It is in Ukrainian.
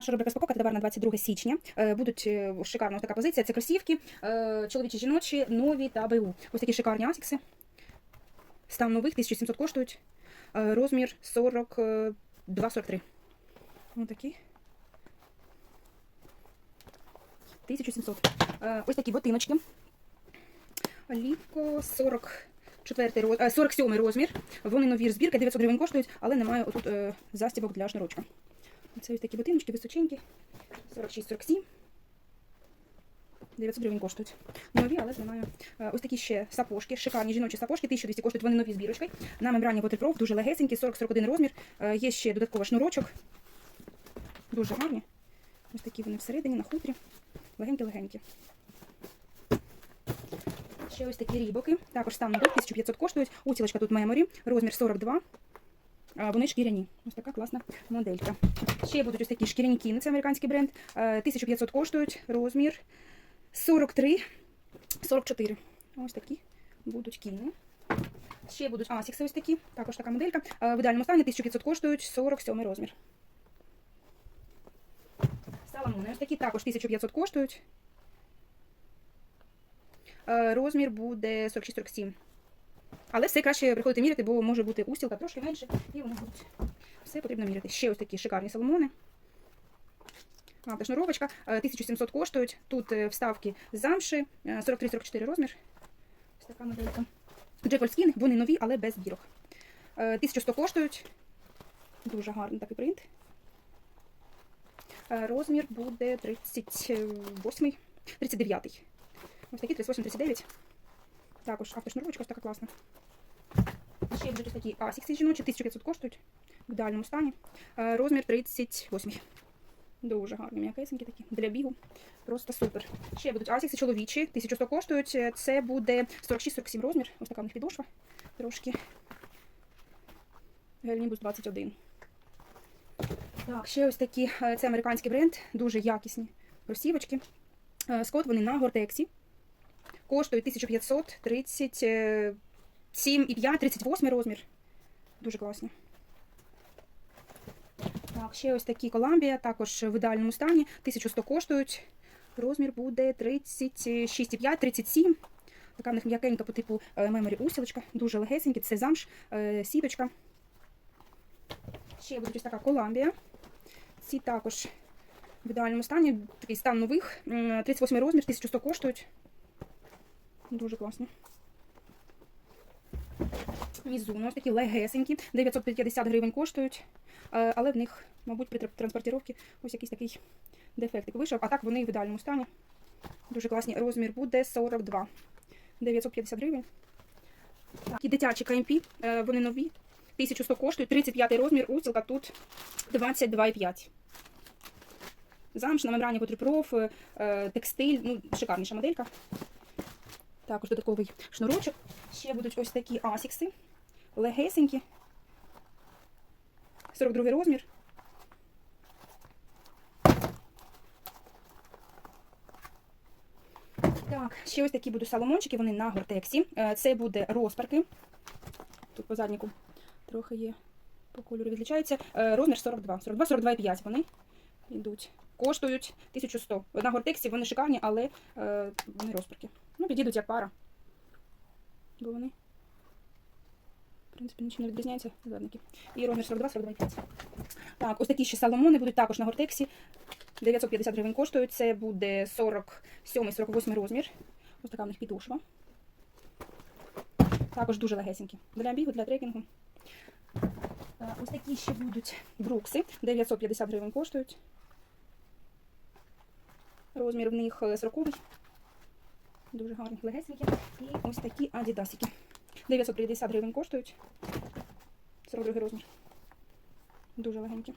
Наша рубрика «Спокійка» товар на 22 січня. Е, Будуть е, шикарна така позиція. Це кросівки, е, чоловічі, жіночі, нові та БУ. Ось такі шикарні асікси. Стан нових, 1700 коштують. Розмір 42-43. Ось такі. 1700. Е, Ось такі ботиночки. Олівко 44 роз... е, 47 розмір. Вони нові збірки, 900 гривень коштують, але немає отут застібок для шнурочка. Це ось такі ботиночки височенькі. 46-47. 900 гривень коштують. Нові, але немає. Е, Ось такі ще сапожки, шикарні жіночі сапожки, 1200 коштують, вони нові з бірочкою. На мембрані Waterproof, дуже легесенькі, 40-41 розмір. Е, Є ще додатковий шнурочок. Дуже гарні. Ось такі вони всередині, на хутрі. Легенькі-легенькі. Ще ось такі рібоки. Також нових, 1500 коштують. Утілочка тут меморі, розмір 42. Вони шкіряні. Ось така класна моделька. Ще будуть ось такі шкіряні кіни, це американський бренд. Е, 1500 коштують, розмір 43, 44. Ось такі будуть кіни. Ще будуть асікси ось такі, також така моделька. Е, В ідеальному стані 1500 коштують 47 розмір. Саламони ось такі також 1500 коштують. Е, Розмір буде 46-47. Але все краще приходити міряти, бо може бути устілка трошки менше, і вони будуть. Все потрібно міряти. Ще ось такі шикарні соломони. Та шнуровочка. Е, 1700 коштують. Тут е, вставки замши, е, 43-44 розмір. Ось така моделька. Джеколь Скін, вони нові, але без бірок. Е, 1100 коштують. Дуже гарний такий принт. Е, Розмір буде 38, 39. Ось такий 38-39. Також автошнуровочка ось така класна. Ще будуть такі асікси жіночі, 1500 коштують в ідеальному стані. Е, Розмір 38. Дуже гарні, м'якесенькі такі. Для бігу. Просто супер. Ще будуть асікси чоловічі, 1100 коштують. Е, Це буде 46-47 розмір. Ось така в них підошва. Трошки. Гельнібус 21. Так, ще ось такі. Це американський бренд. Дуже якісні кросівочки. Скот вони на гортексі. Коштують 1500, 37,5, 38 розмір. Дуже класні. Так, ще ось такі Коламбія, також в ідеальному стані. 1100 коштують. Розмір буде 36,5, 37. Така в них м'якенька по типу е, меморі усілочка. Дуже легесенькі. Це замш, е, сіточка. Ще буде ось така Коламбія. Ці також в ідеальному стані. Такий стан нових. 38 розмір, 1100 коштують. Дуже класно. Мізуно, ось такі легесенькі, 950 гривень коштують, Е, але в них, мабуть, при тр- транспортировці ось якийсь такий дефектик вийшов. А так вони в ідеальному стані. Дуже класні. Розмір буде 42. 950 гривень. Так, і дитячі КМП, е, вони нові. 1100 коштують, 35 розмір, устілка тут 22,5. Замш на мембрані е, е, текстиль, ну, шикарніша моделька. Також додатковий шнурочок. Ще будуть ось такі асікси. Легесенькі. 42 розмір. Так, ще ось такі будуть саломончики, вони на гортексі. Е, Це буде розпарки. Тут по задніку трохи є по кольору відлічається. Е, Розмір 42. 42, 42,5 вони йдуть. Коштують 1100. На гортексі вони шикарні, але е, вони розпарки. Ну, підійдуть як пара. Бо вони, в принципі, нічим не відрізняються задники. І розмір 42, 42,5. Так, ось такі ще саломони будуть також на гортексі. 950 гривень коштують. Це буде 47-48 розмір. Ось така в них підошва. Також дуже легесенькі. Для бігу, для трекінгу. Е, Ось такі ще будуть брукси. 950 гривень коштують. Розмір в них е, 40 Дуже гарні, легесенькі. І ось такі адідасики. 950 гривень коштують. 42 розмір. Дуже легенькі.